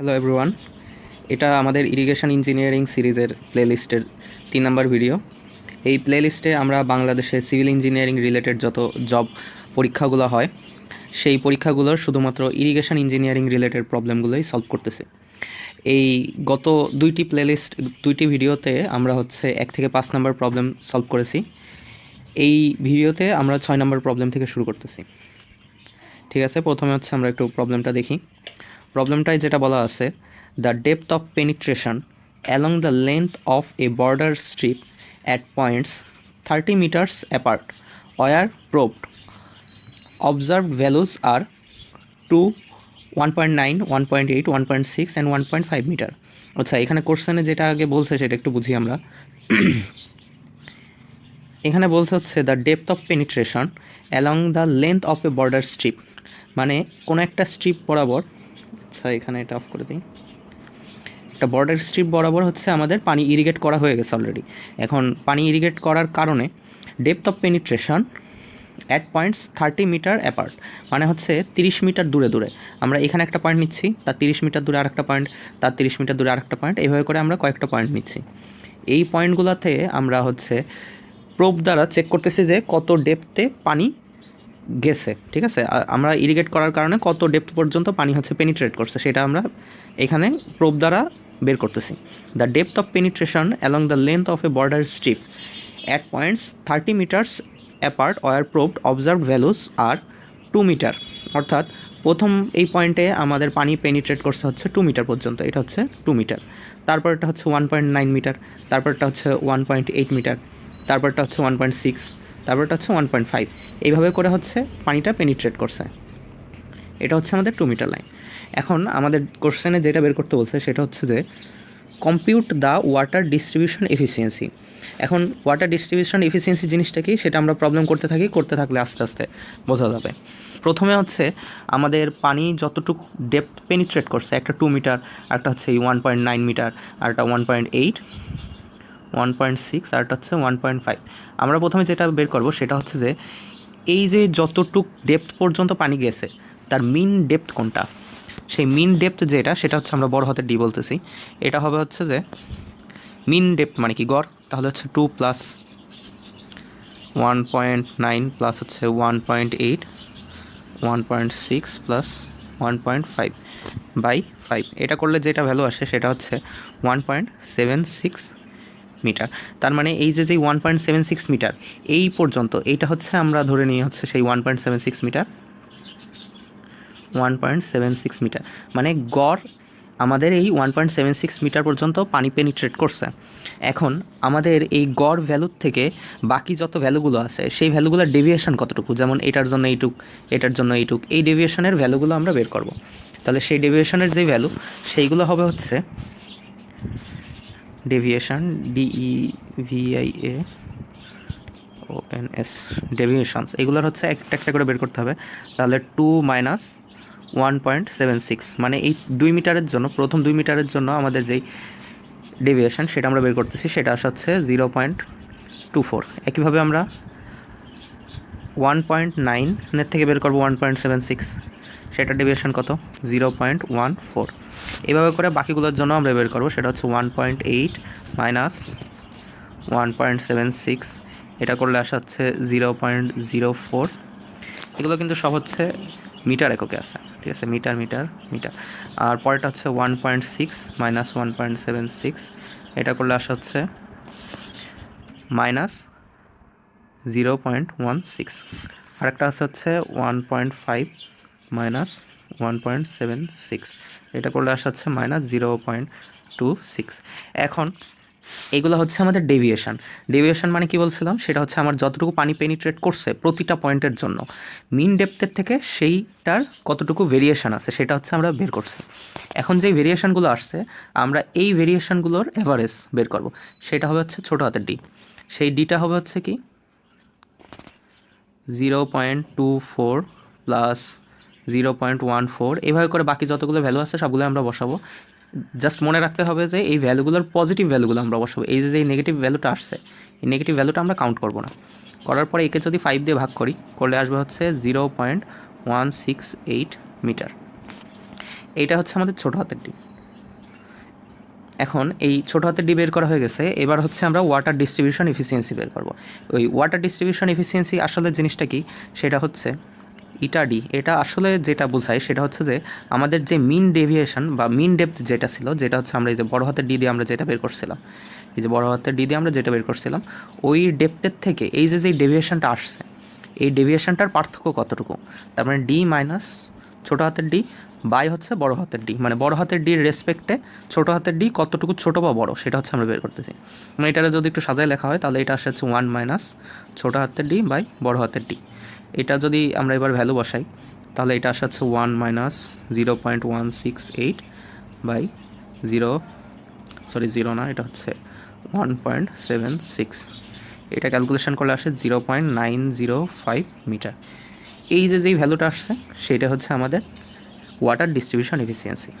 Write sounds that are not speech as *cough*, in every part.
Hello everyone এটা আমাদের irrigation engineering সিরিজের প্লেলিস্টের তিন নম্বর ভিডিও এই প্লেলিস্টে আমরা বাংলাদেশে সিভিল ইঞ্জিনিয়ারিং রিলেটেড যত জব পরীক্ষাগুলো হয়, সেই পরীক্ষাগুলোর শুধুমাত্র ইরিগেশন ইঞ্জিনিয়ারিং রিলেটেড প্রবলেমগুলোই সলভ করতেছে। এই গত দুইটি প্লেলিস্ট দুইটি ভিডিওতে আমরা হচ্ছে এক থেকে পাঁচ নম্বর প্রবলেম সলভ করেছি। এই ভিডিওতে আমরা ছয় নম্বর প্রবলেম থেকে শুরু করতেছি। ঠিক আছে, প্রথমে হচ্ছে আমরা একটু প্রবলেমটা দেখি। প্রবলেমটায় যেটা বলা আছে the depth of penetration along the length of a border strip at points thirty metres apart were proved observe values are two one point nine one point eight one point six and one point five metre আচ্ছা এখানে কোশ্চেনে যেটা আগে বলছে সেটা একটু বুঝি আমরা। *clears throat* এখানে বলছে হচ্ছে the depth of penetration along the length of a border strip মানে কোনো একটা স্ট্রিপ বরাবর আচ্ছা এখানে এটা অফ করে দিই। একটা বর্ডার স্ট্রিপ বরাবর হচ্ছে আমাদের পানি ইরিগেট করা হয়ে গেছে অলরেডি এখন পানি ইরিগেট করার কারণে depth of penetration at points thirty metre apart মানে হচ্ছে তিরিশ মিটার দূরে দূরে। আমরা এখানে একটা পয়েন্ট নিচ্ছি, তার তিরিশ মিটার দূরে আরেকটা পয়েন্ট তার তিরিশ মিটার দূরে আরেকটা পয়েন্ট এইভাবে করে আমরা কয়েকটা পয়েন্ট নিচ্ছি। এই পয়েন্টগুলোতে আমরা হচ্ছে প্রোব দ্বারা চেক করতেছি যে কত ডেপথে পানি গেছে, ঠিক আছে? আমরা ইরিগেট করার কারণে কত ডেপথ পর্যন্ত পানি হচ্ছে পেনিট্রেট করছে সেটা আমরা এখানে প্রোব দ্বারা বের করতেছি। The depth of penetration along the length of a border strip at points thirty metres apart were proved observe values are two metre অর্থাৎ প্রথম এই পয়েন্টে আমাদের পানি পেনিট্রেট করছে হচ্ছে টু মিটার পর্যন্ত, এটা হচ্ছে টু মিটার তারপরটা হচ্ছে ওয়ান পয়েন্ট নাইন মিটার তারপরটা হচ্ছে ওয়ান পয়েন্ট এইট মিটার তারপরটা হচ্ছে ওয়ান পয়েন্ট সিক্স তারপরটা হচ্ছে ওয়ান পয়েন্ট ফাইভ এইভাবে করে হচ্ছে পানিটা পেনিট্রেট করছে। এটা হচ্ছে আমাদের টু মিটার লাইন এখন আমাদের কোশ্চেনে যেটা বের করতে বলছে সেটা হচ্ছে যে compute the water distribution efficiency এখন ওয়াটার ডিস্ট্রিবিউশন এফিসিয়েন্সি জিনিসটা কি? সেটা আমরা প্রবলেম করতে থাকি, করতে থাকলে আস্তে আস্তে বোঝা যাবে। প্রথমে হচ্ছে আমাদের পানি যতটুকু ডেপথ পেনিট্রেট করছে, একটা টু মিটার একটা হচ্ছে ওয়ান পয়েন্ট নাইন মিটার আর একটা one point eight one point six আর একটা হচ্ছে ওয়ান পয়েন্ট ফাইভ আমরা প্রথমে যেটা বের করব সেটা হচ্ছে যে এই যে যতটুক ডেপথ পর্যন্ত পানি গেছে, তার মিন ডেপথ কোনটা? সেই মিন ডেপথ যেটা, সেটা হচ্ছে আমরা বড় হাতে ডি বলতেছি। এটা হবে হচ্ছে যে মিন ডেপথ মানে কি গড়? তাহলে হচ্ছে two plus one point nine plus হচ্ছে one point eight one point six plus one point five by five এটা করলে যেটা ভ্যালু আসে, সেটা হচ্ছে one point seven six metre. তার মানে এই যে যে one point seven six metre, এই পর্যন্ত এইটা হচ্ছে আমরা ধরে নিয়ে হচ্ছে সেই one point seven six metre. One point seven six metre. মানে গড় আমাদের এই one point seven six metre পর্যন্ত পানি পেনিট্রেট করছে। এখন আমাদের এই গড় ভ্যালুর থেকে বাকি যত ভ্যালুগুলো আছে, সেই ভ্যালুগুলোর ডেভিয়েশন কতটুকু? যেমন এটার জন্য এইটুক, এটার জন্য এইটুক, এই ডেভিয়েশনের ভ্যালুগুলো আমরা বের করব। তাহলে সেই ডেভিয়েশনের যে ভ্যালু সেইগুলো হবে হচ্ছে deviation D E V I A O N S deviations এগুলোর হচ্ছে একটা একটা করে বের করতে হবে। তাহলে two minus one point seven six মানে এই দুই মিটারের জন্য, প্রথম দুই মিটারের জন্য আমাদের যেই ডেভিয়েশন সেটা আমরা বের করতেছি, সেটা হচ্ছে জিরো পয়েন্ট টু ফোর একইভাবে আমরা ওয়ান পয়েন্ট নাইনের থেকে বের করব ওয়ান পয়েন্ট সেভেন সিক্স সেটা ডেভিয়েশন কত? জিরো পয়েন্ট ওয়ান ফোর এইভাবে করে বাকিগুলোর জন্য আমরা বের করব, সেটা হচ্ছে one point eight minus one point seven six এটা করলে আসা হচ্ছে জিরো পয়েন্ট জিরো ফোর এগুলো কিন্তু সব হচ্ছে মিটার এককে আছে, ঠিক আছে? Metre metre metre. আর পরেরটা হচ্ছে one point six minus one point seven six এটা করলে আসা হচ্ছে minus zero point one six আরেকটা আছে হচ্ছে one point five minus one point seven six এটা করলে আসা হচ্ছে minus zero point two six এখন এগুলো হচ্ছে আমাদের ডেভিয়েশন ডেভিয়েশন মানে কি বলছিলাম? সেটা হচ্ছে আমার যতটুকু পানি পেনিট্রেট করছে প্রতিটা পয়েন্টের জন্য। মিন ডেপথের থেকে সেইটার কতটুকু ভেরিয়েশন আছে সেটা হচ্ছে আমরা বের করছি। এখন যেই ভেরিয়েশনগুলো আসছে, আমরা এই ভেরিয়েশনগুলোর অ্যাভারেজ বের করব। সেটা হবে হচ্ছে ছোটো হাতের ডি সেই ডিটা হবে হচ্ছে কি? Zero point two four plus zero point one four. এইভাবে করে বাকি যতগুলো ভ্যালু আছে সবগুলো আমরা বসাবো। জাস্ট মনে রাখতে হবে যে এই ভ্যালুগুলোর পজিটিভ ভ্যালুগুলো আমরা বসাবো। এই যে যে নেগেটিভ ভ্যালুটা আসছে, এই নেগেটিভ ভ্যালুটা আমরা কাউন্ট করব না। করার পরে একে যদি ফাইভ দিয়ে ভাগ করি, করলে আসবে হচ্ছে zero point one six eight metre. এইটা হচ্ছে আমাদের ছোটো হাতের ডি এখন এই ছোটো হাতের ডি বের করা হয়ে গেছে। এবার হচ্ছে আমরা ওয়াটার ডিস্ট্রিবিউশন এফিসিয়েন্সি বের করব। ওই ওয়াটার ডিস্ট্রিবিউশন এফিসিয়েন্সি আসলে জিনিসটা কি? সেটা হচ্ছে ইটা ডি এটা আসলে যেটা বোঝায় সেটা হচ্ছে যে আমাদের যে মিন ডেভিয়েশন বা মিন ডেপথ যেটা ছিল, যেটা হচ্ছে আমরা এই যে বড় হাতের ডি দিয়ে আমরা যেটা বের করছিলাম, এই যে বড় হাতের ডি দিয়ে আমরা যেটা বের করছিলাম, ওই ডেপথের থেকে এই যে যে ডেভিয়েশনটা আসছে, এই ডেভিয়েশনটার পার্থক্য কতটুকু? তার মানে ডি মাইনাস ছোটো হাতের ডি বাই হচ্ছে বড় হাতের ডি মানে বড় হাতের ডির রেসপেক্টে ছোটো হাতের ডি কতটুকু ছোটো বা বড় সেটা হচ্ছে আমরা বের করতেছি। মানে এটারে যদি একটু সাজায় লেখা হয় তাহলে এটা আসে হচ্ছে ওয়ান মাইনাস ছোটো হাতের ডি বাই বড় হাতের ডি। এটা যদি আমরা এবার ভ্যালু বসাই, তাহলে এটা আসা হচ্ছে one minus zero point one six eight by zero sorry zero না, এটা হচ্ছে ওয়ান পয়েন্ট সেভেন সিক্স এটা ক্যালকুলেশন করলে আসে zero point nine zero five metre এই যে যেই ভ্যালুটা আসছে, সেটা হচ্ছে আমাদের ওয়াটার ডিস্ট্রিবিউশন এফিসিয়েন্সি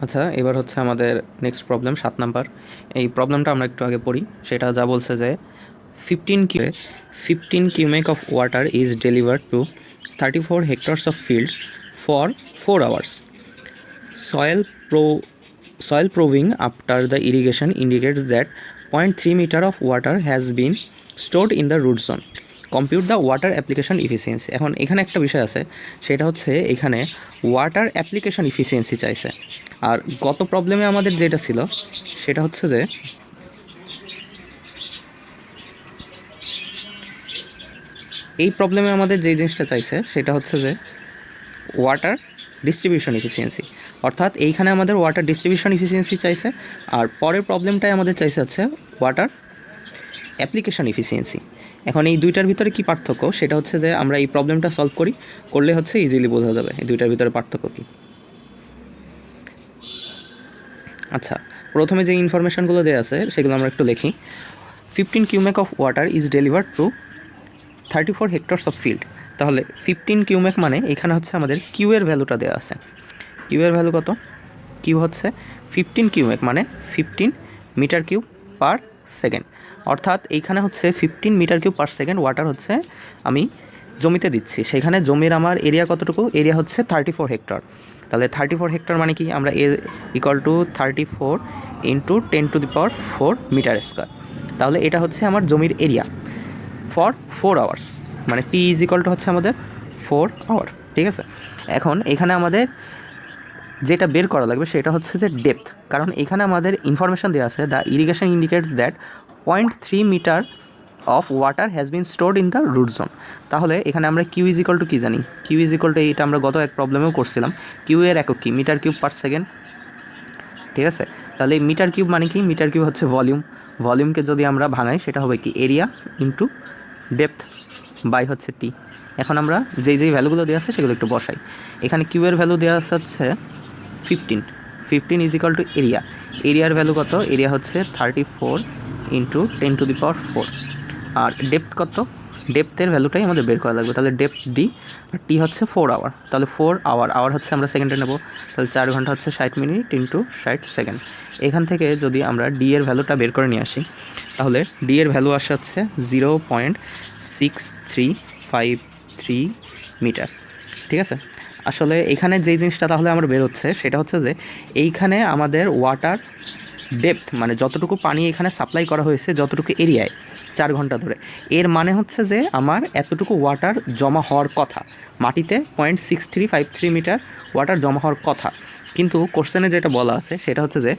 আচ্ছা এবার হচ্ছে আমাদের নেক্সট প্রবলেম সাত নাম্বার। এই প্রবলেমটা আমরা একটু আগে পড়ি। সেটা যা বলছে যে fifteen Q fifteen cumec of water is delivered to thirty four hectares of field for four hours soil pro soil proving after the irrigation indicates that 0.3 meter of water has been stored in the root zone. Compute the water application efficiency এখন এখানে একটা বিষয় আছে, সেটা হচ্ছে এখানে water application efficiency চাইছে। আর গত প্রবলেমে আমাদের যেটা ছিল, সেটা হচ্ছে যে, এই প্রবলেমে আমাদের যে জিনিসটা চাইছে, সেটা হচ্ছে যে ওয়াটার ডিস্ট্রিবিউশন এফিসিয়েন্সি অর্থাৎ এইখানে আমাদের ওয়াটার ডিস্ট্রিবিউশন এফিসিয়েন্সি চাইছে, আর পরের প্রবলেমটাই আমাদের চাইছে হচ্ছে ওয়াটার অ্যাপ্লিকেশন এফিসিয়েন্সি এখন এই দুইটার ভিতরে কি পার্থক্য? সেটা হচ্ছে যে আমরা এই প্রবলেমটা সলভ করি, করলে হচ্ছে ইজিলি বোঝা যাবে এই দুইটার ভিতরে পার্থক্য কী। আচ্ছা প্রথমে যে ইনফরমেশনগুলো দেওয়া আছে, সেগুলো আমরা একটু লিখি fifteen cumec of water is delivered to thirty four hectares of field তাহলে ফিফটিন কিউমেক মানে এখানে হচ্ছে আমাদের কিউ এর ভ্যালুটা দেওয়া আছে। কিউ এর ভ্যালু কত? কিউ হচ্ছে ফিফটিন কিউমেক মানে fifteen metre cube per second অর্থাৎ এইখানে হচ্ছে fifteen metre Q per second water হচ্ছে আমি জমিতে দিচ্ছি। সেখানে জমির আমার এরিয়া কতটুকু? এরিয়া হচ্ছে থার্টি ফোর হেক্টর তাহলে থার্টি ফোর হেক্টর মানে কি? আমরা A equal to thirty four into ten to the power four metre square তাহলে এটা হচ্ছে আমার জমির এরিয়া ফর ফোর আওয়ার্স মানে টি ইজ ইকাল টু হচ্ছে আমাদের ফোর আওয়ার ঠিক আছে? এখন এখানে আমাদের যেটা বের করা লাগবে সেটা হচ্ছে যে ডেপথ কারণ এখানে আমাদের ইনফরমেশন দেওয়া আছে the irrigation indicates that point three metre of water has been stored in the root zone তাহলে এখানে আমরা কিউ ইজ ইকাল টু কী জানি? কিউ ইজ ইকাল টু এইটা আমরা গত এক প্রবলেমেও করছিলাম। কিউ এর একক কি? মিটার কিউব পার সেকেন্ড ঠিক আছে? তাহলে মিটার কিউব মানে কি? মিটার কিউব হচ্ছে ভলিউম ভলিউমকে যদি আমরা ভাঙাই, সেটা হবে কি? এরিয়া ইন্টু ডেপথ বাই হচ্ছে টি এখন আমরা যেই যেই ভ্যালুগুলো দেওয়া আছে, সেগুলো একটু বসাই। এখানে কিউ এর ভ্যালু দেওয়া হচ্ছে fifteen fifteen is equal to area এরিয়ার ভ্যালু কত? এরিয়া হচ্ছে thirty four into ten to the power four R depth কত? ডেপথের ভ্যালুটাই আমাদের বের করা লাগবে। তাহলে ডেপথ ডি আর টি হচ্ছে ফোর আওয়ার তাহলে ফোর আওয়ার আওয়ার হচ্ছে আমরা সেকেন্ডে নেব। তাহলে চার ঘণ্টা হচ্ছে ষাট মিনিট ইন্টু ষাট সেকেন্ড এখান থেকে যদি আমরা ডি এর ভ্যালুটা বের করে নিয়ে আসি, তাহলে ডি এর ভ্যালু আসে হচ্ছে zero point six three five three metre ঠিক আছে? আসলে এখানে যেই জিনিসটা তাহলে আমার বের হচ্ছে, সেটা হচ্ছে যে এইখানে আমাদের ওয়াটার ডেপথ মানে যতটুকু পানি এখানে সাপ্লাই করা হয়েছে, যতটুকু এরিয়ায় চার ঘণ্টা ধরে। এর মানে হচ্ছে যে আমার এতটুকু ওয়াটার জমা হওয়ার কথা। মাটিতে point six three five three metre water জমা হওয়ার কথা। কিন্তু কোশ্চেনে যেটা বলা আছে, সেটা হচ্ছে যে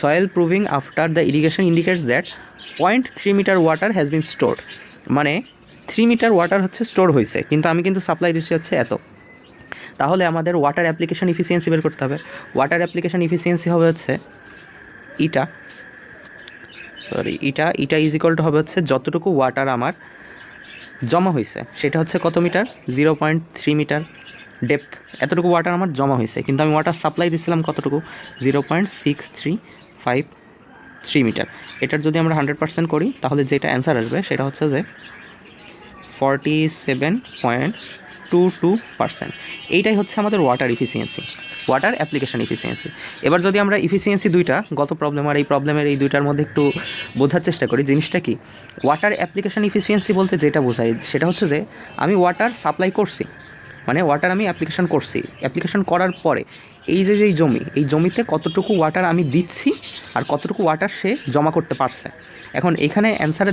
soil proving after the irrigation indicates that point three metre water has been store মানে থ্রি মিটার ওয়াটার হচ্ছে স্টোর হয়েছে, কিন্তু আমি কিন্তু সাপ্লাই দিচ্ছি হচ্ছে এত। তাহলে আমাদের ওয়াটার অ্যাপ্লিকেশন ইফিসিয়েন্সি বের করতে হবে। ওয়াটার অ্যাপ্লিকেশন ইফিসিয়েন্সি হবে হচ্ছে ইটা। সরি ইটা ইটা ইজ হবে হচ্ছে যতটুকু ওয়াটার আমার জমা হয়েছে সেটা হচ্ছে কত metre? Zero point three metre. Depth এতটুকু ওয়াটার আমার জমা হয়েছে কিন্তু আমি ওয়াটার সাপ্লাই দিচ্ছিলাম কতটুকু? Zero point six three five three metre. এটার যদি আমরা হান্ড্রেড পার্সেন্ট করি, তাহলে যেটা অ্যান্সার আসবে, সেটা হচ্ছে যে forty seven point two two percent এইটাই হচ্ছে আমাদের water efficiency water application efficiency এবার যদি আমরা ইফিসিয়েন্সি দুইটা, গত প্রবলেম আর এই প্রবলেমের এই দুইটার মধ্যে একটু বোঝার চেষ্টা করি, জিনিসটা কি? ওয়াটার অ্যাপ্লিকেশন ইফিসিয়েন্সি বলতে যেটা বোঝায়, সেটা হচ্ছে যে আমি ওয়াটার সাপ্লাই করছি মানে ওয়াটার আমি অ্যাপ্লিকেশন করছি। অ্যাপ্লিকেশন করার পরে এই যে যেই জমি, এই জমিতে কতটুকু ওয়াটার আমি দিচ্ছি আর কতটুকু ওয়াটার সে জমা করতে পারছে। এখন এখানে অ্যান্সারে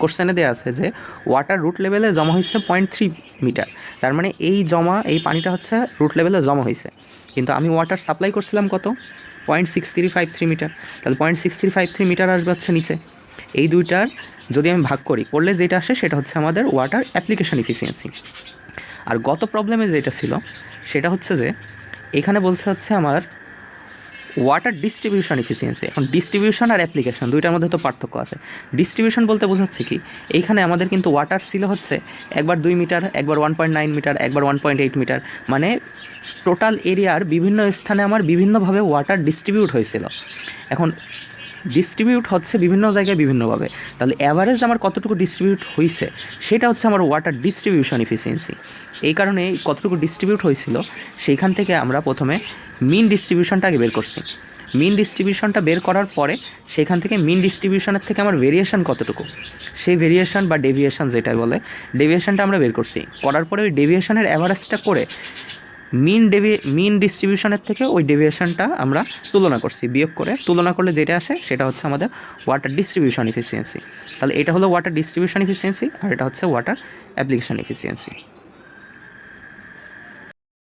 কোশ্চেনে দেওয়া আছে যে ওয়াটার রুট লেভেলে জমা হয়েছে পয়েন্ট থ্রি মিটার তার মানে এই জমা, এই পানিটা হচ্ছে রুট লেভেলে জমা হয়েছে। কিন্তু আমি ওয়াটার সাপ্লাই করছিলাম কত? Point six three five three metre তাহলে point six three five three metre আসবে হচ্ছে নিচে। এই দুইটার যদি আমি ভাগ করি, করলে যেটা আসে সেটা হচ্ছে আমাদের ওয়াটার অ্যাপ্লিকেশান ইফিসিয়েন্সি আর গত প্রবলেমে যেটা ছিল, সেটা হচ্ছে যে, এখানে বলছে হচ্ছে আমার ওয়াটার ডিস্ট্রিবিউশন ইফিসিয়েন্সি এখন ডিস্ট্রিবিউশন আর অ্যাপ্লিকেশন দুইটার মধ্যে তো পার্থক্য আছে। ডিস্ট্রিবিউশন বলতে বোঝাচ্ছে কি এইখানে আমাদের কিন্তু ওয়াটার ছিল হচ্ছে একবার দুই মিটার, একবার ওয়ান পয়েন্ট নাইন মিটার, একবার ওয়ান পয়েন্ট এইট মিটার মানে টোটাল এরিয়ার বিভিন্ন স্থানে আমার বিভিন্নভাবে ওয়াটার ডিস্ট্রিবিউট হয়েছিল। এখন ডিস্ট্রিবিউট হচ্ছে বিভিন্ন জায়গায় বিভিন্নভাবে। তাহলে অ্যাভারেজ আমার কতটুকু ডিস্ট্রিবিউট হয়েছে সেটা হচ্ছে আমার ওয়াটার ডিস্ট্রিবিউশন ইফিসিয়েন্সি এই কারণে কতটুকু ডিস্ট্রিবিউট হয়েছিল সেইখান থেকে আমরা প্রথমে মিন ডিস্ট্রিবিউশনটা আগে বের করছি। মিন ডিস্ট্রিবিউশনটা বের করার পরে সেখান থেকে মিন ডিস্ট্রিবিউশনের থেকে আমার ভেরিয়েশন কতটুকু, সেই ভেরিয়েশন বা ডেভিয়েশন যেটা বলে ডেভিয়েশনটা আমরা বের করছি। করার পরে ওই ডেভিয়েশনের অ্যাভারেজটা করে মিন ডেভি মিন ডিস্ট্রিবিউশনের থেকে ওই ডেভিয়েশনটা আমরা তুলনা করছি, বিয়োগ করে। তুলনা করলে যেটা আসে সেটা হচ্ছে আমাদের ওয়াটার ডিস্ট্রিবিউশন এফিসিয়েন্সি তাহলে এটা হলো ওয়াটার ডিস্ট্রিবিউশন এফিসিয়েন্সি আর এটা হচ্ছে ওয়াটার অ্যাপ্লিকেশন এফিসিয়েন্সি